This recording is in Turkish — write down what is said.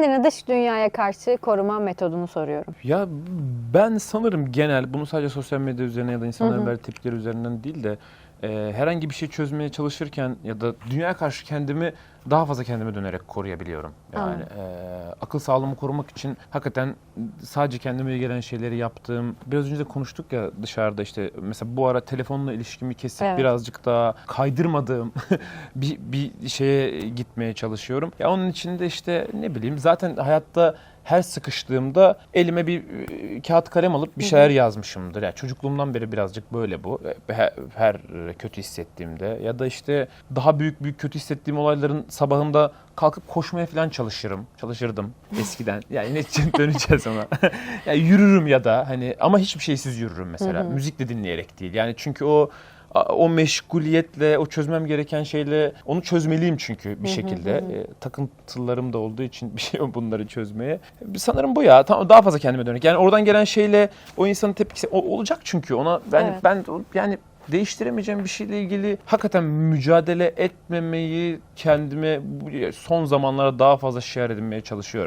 Kendini dış dünyaya karşı koruma metodunu soruyorum. Ya ben sanırım genel bunu sadece sosyal medya üzerine ya da insanların verdiği tepkiler üzerinden değil de e, herhangi bir şey çözmeye çalışırken ya da dünyaya karşı kendimi daha fazla kendime dönerek koruyabiliyorum. Yani e, akıl sağlığımı korumak için hakikaten sadece kendime gelen şeyleri yaptığım biraz önce de konuştuk ya dışarıda işte mesela bu ara telefonla ilişkimi kesip Evet. birazcık daha kaydırmadığım bir, bir şeye gitmeye çalışıyorum. Ya onun için de işte ne bileyim zaten hayatta her sıkıştığımda elime bir e, kağıt kalem alıp bir şeyler yazmışımdır. Yani çocukluğumdan beri birazcık böyle bu. E, Her, her kötü hissettiğimde ya da işte daha büyük büyük kötü hissettiğim olayların sabahında kalkıp koşmaya falan çalışırım. Çalışırdım eskiden. Yani ne döneceğiz ona. yani yürürüm ya da hani ama hiçbir şeysiz yürürüm mesela. Müzik de dinleyerek değil. Yani çünkü o o meşguliyetle, o çözmem gereken şeyle onu çözmeliyim çünkü bir şekilde. E, takıntılarım da olduğu için bir şey bunları çözmeye. Sanırım bu ya. Tam daha fazla kendime dönük. Yani oradan gelen şeyle o insanın tepkisi o- olacak çünkü ona ben Evet. ben yani değiştiremeyeceğim bir şeyle ilgili hakikaten mücadele etmemeyi kendime bu- son zamanlarda daha fazla şiar edinmeye çalışıyorum.